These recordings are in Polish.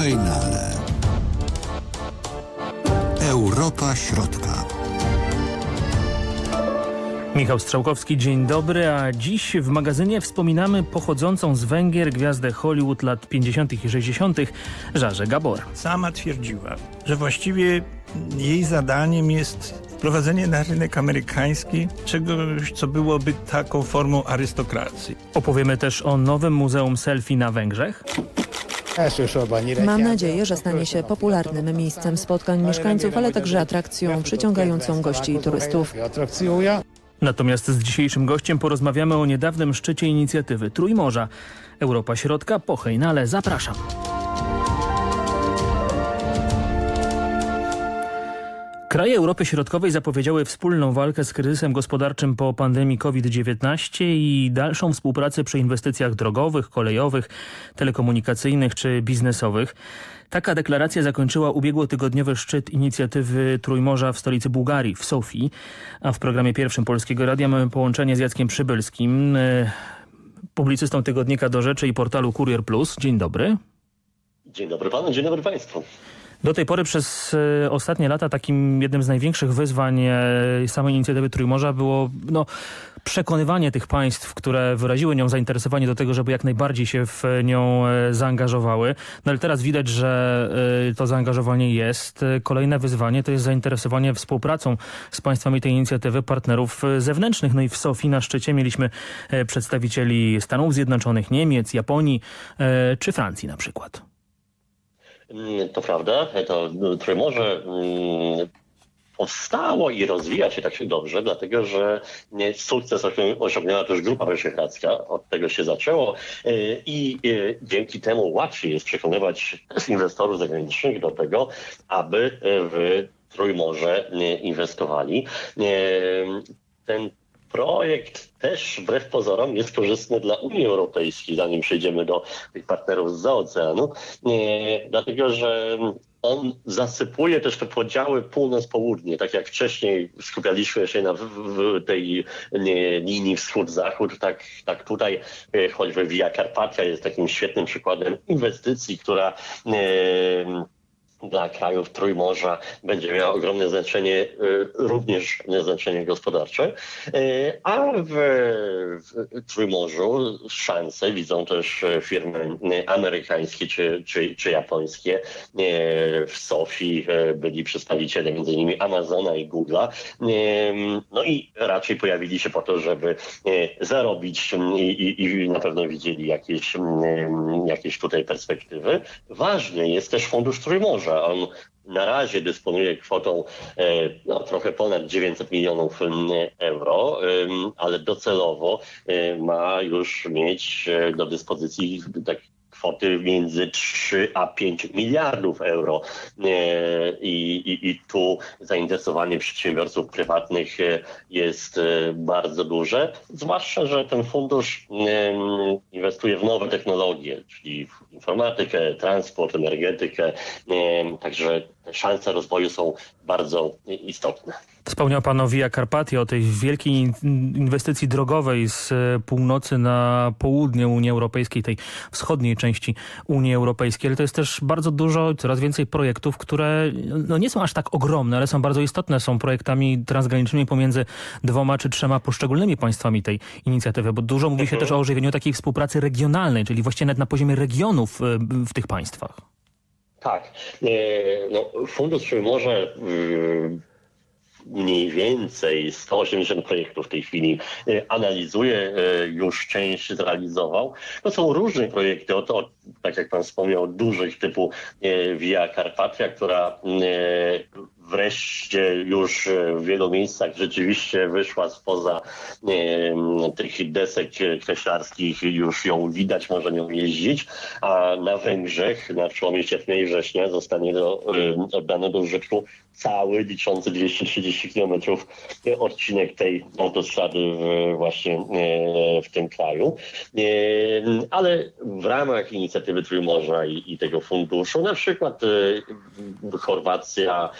hejnale. Europa Środka. Michał Strzałkowski, dzień dobry, a dziś w magazynie wspominamy pochodzącą z Węgier gwiazdę Hollywood lat 50. i 60. Żarzę Gabor. Sama twierdziła, że właściwie jej zadaniem jest wprowadzenie na rynek amerykański czegoś, co byłoby taką formą arystokracji. Opowiemy też o nowym Muzeum Selfie na Węgrzech. Mam nadzieję, że stanie się popularnym miejscem spotkań mieszkańców, ale także atrakcją przyciągającą gości i turystów. Natomiast z dzisiejszym gościem porozmawiamy o niedawnym szczycie inicjatywy Trójmorza. Europa Środka po hejnale. Zapraszam. Kraje Europy Środkowej zapowiedziały wspólną walkę z kryzysem gospodarczym po pandemii COVID-19 i dalszą współpracę przy inwestycjach drogowych, kolejowych, telekomunikacyjnych czy biznesowych. Taka deklaracja zakończyła ubiegłotygodniowy szczyt inicjatywy Trójmorza w stolicy Bułgarii, w Sofii. A w programie pierwszym Polskiego Radia mamy połączenie z Jackiem Przybylskim, e, publicystą tygodnika Do Rzeczy i portalu Kurier Plus. Dzień dobry. Dzień dobry panu, dzień dobry państwu. Do tej pory przez e, ostatnie lata takim jednym z największych wyzwań e, samej inicjatywy Trójmorza było no, przekonywanie tych państw, które wyraziły nią zainteresowanie do tego, żeby jak najbardziej się w nią e, zaangażowały. No ale teraz widać, że to zaangażowanie jest. Kolejne wyzwanie to jest zainteresowanie współpracą z państwami tej inicjatywy partnerów zewnętrznych. No i w Sofii na szczycie mieliśmy przedstawicieli Stanów Zjednoczonych, Niemiec, Japonii czy Francji na przykład. Mm, To prawda, to Trójmorze mm, powstało i rozwija się tak się dobrze, dlatego że sukces osią- osiągnęła też Grupa Wyszehradzka, od tego się zaczęło y, i y, dzięki temu łatwiej jest przekonywać inwestorów zagranicznych do tego, aby w Trójmorze y, inwestowali. Ten projekt też wbrew pozorom jest korzystny dla Unii Europejskiej, zanim przejdziemy do tych partnerów z oceanu, nie, dlatego że on zasypuje też te podziały północ-południe, tak jak wcześniej skupialiśmy się na w, w tej nie, linii wschód-zachód, tak, tak tutaj e, choćby Via Carpatia jest takim świetnym przykładem inwestycji, która e, dla krajów Trójmorza będzie miała ogromne znaczenie, y, również znaczenie gospodarcze, Y, a w, w Trójmorzu szanse widzą też firmy amerykańskie czy, czy, czy japońskie. Y, W Sofii byli przedstawiciele m.in. Amazona i Google'a. No i raczej pojawili się po to, żeby zarobić i, i, i na pewno widzieli jakieś, jakieś tutaj perspektywy. Ważny jest też Fundusz Trójmorza. On na razie dysponuje kwotą e, no, trochę ponad 900 milionów mm, euro, ale docelowo e, ma już mieć e, do dyspozycji kwoty między 3 a 5 miliardów euro. E, I, i, I tu zainteresowanie przedsiębiorców prywatnych e, jest e, bardzo duże, zwłaszcza, że ten fundusz inwestuje w nowe technologie, czyli w informatykę, transport, energetykę, także szanse rozwoju są bardzo istotne. Wspomniał Pan o Via Carpatia, o tej wielkiej in- inwestycji drogowej z e, północy na południe Unii Europejskiej, tej wschodniej części Unii Europejskiej, ale to jest też bardzo dużo, coraz więcej projektów, które no nie są aż tak ogromne, ale są bardzo istotne, są projektami transgranicznymi pomiędzy dwoma czy trzema poszczególnymi państwami tej inicjatywy, bo dużo mówi się też o ożywieniu takiej współpracy regionalnej, czyli właściwie nawet na poziomie regionów e, w tych państwach. Tak. E, No, Fundusz mm, mniej więcej 180 projektów w tej chwili e, analizuje, e, już część zrealizował. To są różne projekty, od, od, tak jak pan wspomniał, dużych typu e, Via Carpatia, która wreszcie już e, w wielu miejscach rzeczywiście wyszła spoza e, tych desek kreślarskich, już ją widać, można nią jeździć, a na Węgrzech na przełomie sierpnia i września zostanie do, e, oddany do użytku cały liczący 230 km odcinek tej autostrady w, właśnie w tym kraju. Ale w ramach inicjatywy Trójmorza i, i tego funduszu, na przykład Chorwacja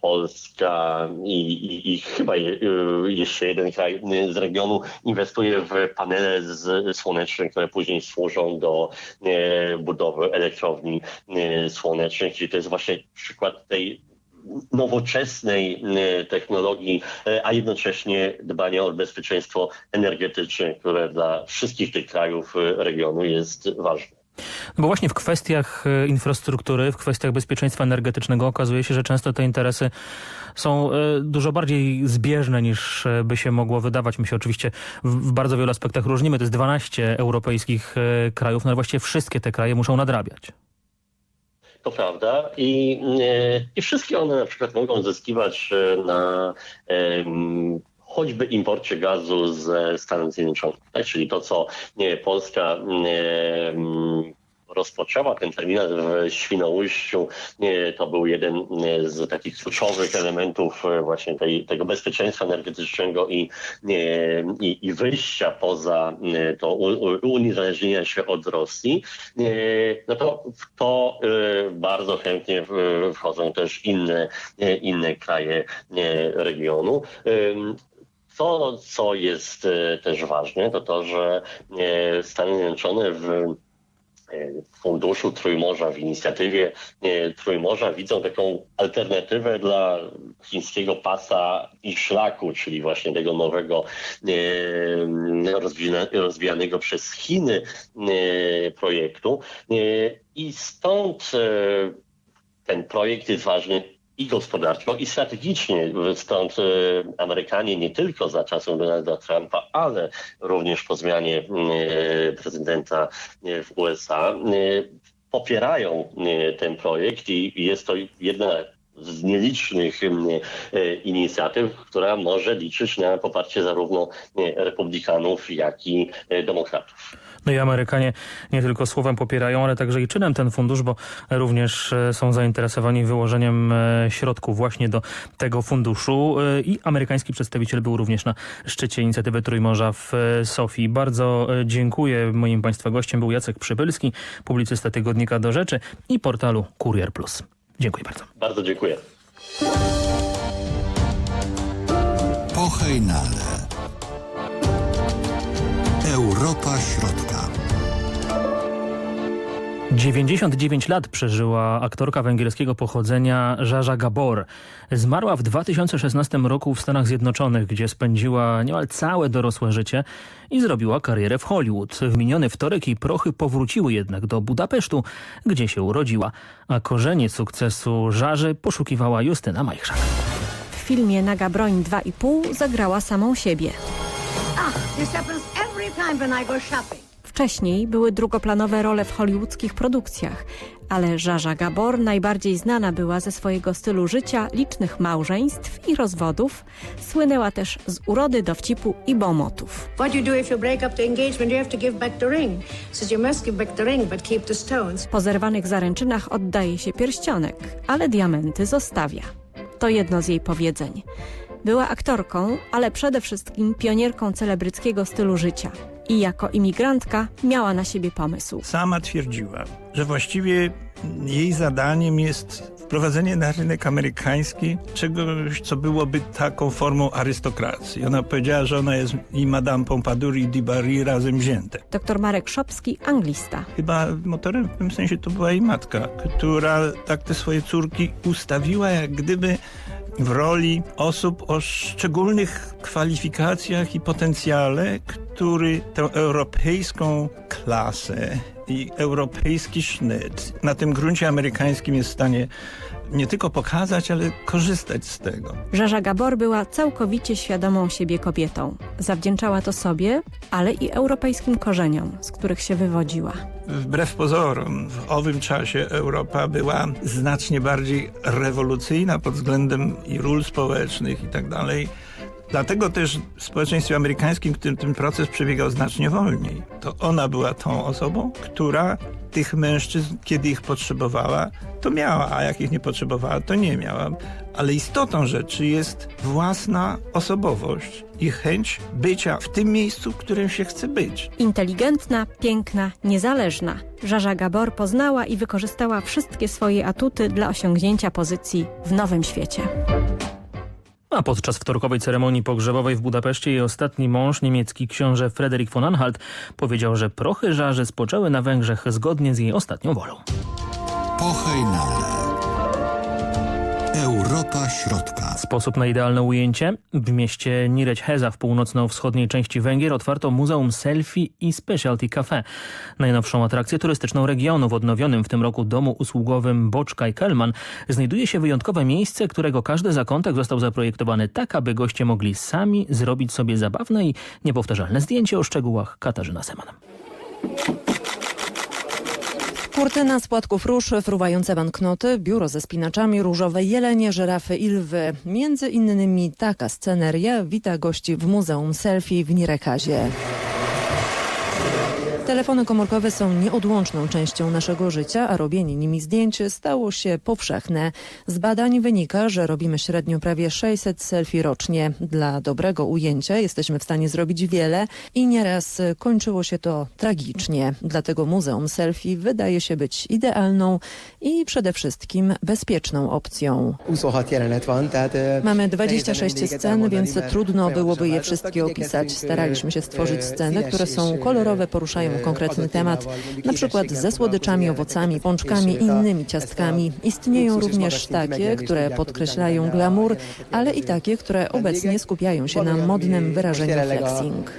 Polska i, i, i chyba je, e, jeszcze jeden kraj e, z regionu inwestuje w panele z, słoneczne, które później służą do e, budowy elektrowni słonecznych. Czyli to jest właśnie przykład tej nowoczesnej technologii, a jednocześnie dbania o bezpieczeństwo energetyczne, które dla wszystkich tych krajów regionu jest ważne. No bo właśnie w kwestiach e, infrastruktury, w kwestiach bezpieczeństwa energetycznego okazuje się, że często te interesy są e, dużo bardziej zbieżne niż e, by się mogło wydawać. My się oczywiście w, bardzo wielu aspektach różnimy. To jest 12 europejskich krajów, no ale właściwie wszystkie te kraje muszą nadrabiać. To prawda i, i wszystkie one na przykład mogą zyskiwać na choćby imporcie gazu ze Stanów Zjednoczonych. Tak? Czyli to, co Polska rozpoczęła ten terminal w Świnoujściu, nie, to był jeden nie, z takich kluczowych elementów e, właśnie tej, tego bezpieczeństwa energetycznego i, i, i wyjścia poza to uniezależnienia się od Rosji, no to w to e, bardzo chętnie wchodzą też inne, inne kraje regionu. To, co jest e, też ważne, to to, że e, Stany Zjednoczone w e, Funduszu Trójmorza, w inicjatywie e, Trójmorza widzą taką alternatywę dla chińskiego pasa i szlaku, czyli właśnie tego nowego e, rozwijanego przez Chiny e, projektu. I stąd ten projekt jest ważny i gospodarczo, i strategicznie. Stąd e, Amerykanie nie tylko za czasów Donalda Trumpa, ale również po zmianie e, prezydenta e, w USA popierają ten projekt i jest to jedna z nielicznych e, inicjatyw, która może liczyć na poparcie zarówno e, republikanów, jak i e, demokratów. No i Amerykanie nie tylko słowem popierają, ale także i czynem ten fundusz, bo również są zainteresowani wyłożeniem środków właśnie do tego funduszu i amerykański przedstawiciel był również na szczycie inicjatywy Trójmorza w Sofii. Bardzo dziękuję. Moim Państwa gościem był Jacek Przybylski, publicysta tygodnika Do Rzeczy i portalu Kurier Plus. Dziękuję bardzo. Bardzo dziękuję. Po Hejnale. Europa Środka. 99 lat przeżyła aktorka węgierskiego pochodzenia Żaża Gabor. Zmarła w 2016 roku w Stanach Zjednoczonych, gdzie spędziła niemal całe dorosłe życie i zrobiła karierę w Hollywood. W miniony wtorek jej prochy powróciły jednak do Budapesztu, gdzie się urodziła, a korzenie sukcesu Żaży poszukiwała Justyna Majchrzak. W filmie Naga Broń 2,5 zagrała samą siebie. This happens every time when I go shopping. Wcześniej były drugoplanowe role w hollywoodzkich produkcjach, ale Żaża Gabor najbardziej znana była ze swojego stylu życia, licznych małżeństw i rozwodów. Słynęła też z urody, dowcipu i bomotów. What you do if you break up the engagement, you have to give back the ring. Says you must give back the ring, but keep the stones. Po zerwanych zaręczynach oddaje się pierścionek, ale diamenty zostawia. To jedno z jej powiedzeń. Była aktorką, ale przede wszystkim pionierką celebryckiego stylu życia. I jako imigrantka miała na siebie pomysł. Sama twierdziła, że właściwie jej zadaniem jest wprowadzenie na rynek amerykański czegoś, co byłoby taką formą arystokracji. Ona powiedziała, że ona jest i Madame Pompadour i Dibari razem wzięte. Dr Marek Szopski, anglista. Chyba motorem w tym sensie to była jej matka, która tak te swoje córki ustawiła jak gdyby w roli osób o szczególnych kwalifikacjach i potencjale, który tę europejską klasę i europejski sznyt na tym gruncie amerykańskim jest w stanie nie tylko pokazać, ale korzystać z tego. Żaża Gabor była całkowicie świadomą siebie kobietą. Zawdzięczała to sobie, ale i europejskim korzeniom, z których się wywodziła. Wbrew pozorom, w owym czasie Europa była znacznie bardziej rewolucyjna pod względem i ról społecznych i tak dalej. Dlatego też w społeczeństwie amerykańskim, którym ten proces przebiegał znacznie wolniej, to ona była tą osobą, która tych mężczyzn, kiedy ich potrzebowała, to miała, a jak ich nie potrzebowała, to nie miała. Ale istotą rzeczy jest własna osobowość i chęć bycia w tym miejscu, w którym się chce być. Inteligentna, piękna, niezależna. Żaża Gabor poznała i wykorzystała wszystkie swoje atuty dla osiągnięcia pozycji w nowym świecie. A podczas wtorkowej ceremonii pogrzebowej w Budapeszcie jej ostatni mąż, niemiecki książę Fryderyk von Anhalt, powiedział, że prochy żarzy spoczęły na Węgrzech zgodnie z jej ostatnią wolą. Europa Środka. Sposób na idealne ujęcie? W mieście Nyíregyháza w północno-wschodniej części Węgier otwarto Muzeum Selfie i Specialty Cafe. Najnowszą atrakcję turystyczną regionu w odnowionym w tym roku domu usługowym Boczka i Kelman znajduje się wyjątkowe miejsce, którego każdy zakątek został zaprojektowany tak, aby goście mogli sami zrobić sobie zabawne i niepowtarzalne zdjęcie o szczegółach Katarzyna Seman. Kurtyna z płatków róż, fruwające banknoty, biuro ze spinaczami, różowe jelenie, żyrafy i lwy. Między innymi taka sceneria wita gości w Muzeum Selfie w Nirekazie. Telefony komórkowe są nieodłączną częścią naszego życia, a robienie nimi zdjęć stało się powszechne. Z badań wynika, że robimy średnio prawie 600 selfie rocznie. Dla dobrego ujęcia jesteśmy w stanie zrobić wiele i nieraz kończyło się to tragicznie. Dlatego Muzeum Selfie wydaje się być idealną i przede wszystkim bezpieczną opcją. 26 jelenet van, tehát... Mamy nehéz 26 lenne scen, więc trudno byłoby je wszystkie opisać. Staraliśmy się stworzyć sceny, które są kolorowe, poruszają konkretny temat, na przykład ze słodyczami, owocami, pączkami i innymi ciastkami. Istnieją również takie, które podkreślają glamour, ale i takie, które obecnie skupiają się na modnym wyrażeniu flexing.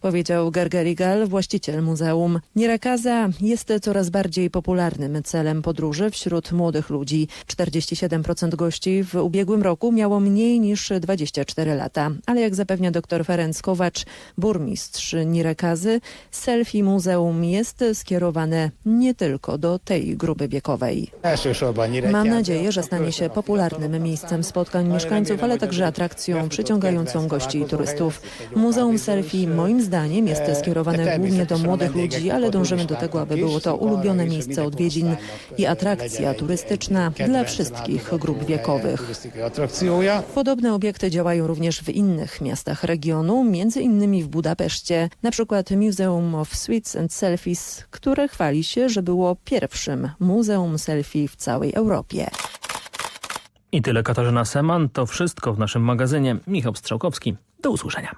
Powiedział Gergerigal, właściciel muzeum. Nirakaza jest coraz bardziej popularnym celem podróży wśród młodych ludzi. 47% gości w ubiegłym roku miało mniej niż 24 lata. Ale jak zapewnia dr Ferenc Kowacz, burmistrz Nirakazy, selfie muzeum jest skierowane nie tylko do tej grupy wiekowej. Mam nadzieję, że stanie się popularnym miejscem spotkań mieszkańców, ale także atrakcją przyciągającą gości i turystów. Muzeum Selfie moim zdaniem jest skierowane głównie do młodych ludzi, ale dążymy do tego, aby było to ulubione miejsce odwiedzin i atrakcja turystyczna dla wszystkich grup wiekowych. Podobne obiekty działają również w innych miastach regionu, między innymi w Budapeszcie, na przykład Museum of Sweets and Selfies, które chwali się, że było pierwszym muzeum selfie w całej Europie. I tyle Katarzyna Seman. To wszystko w naszym magazynie. Michał Strzałkowski. Do usłyszenia.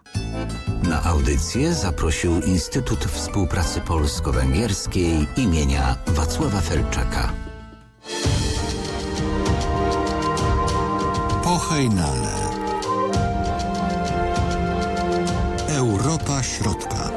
Na audycję zaprosił Instytut Współpracy Polsko-Węgierskiej imienia Wacława Felczaka. Pochejnale. Europa Środka.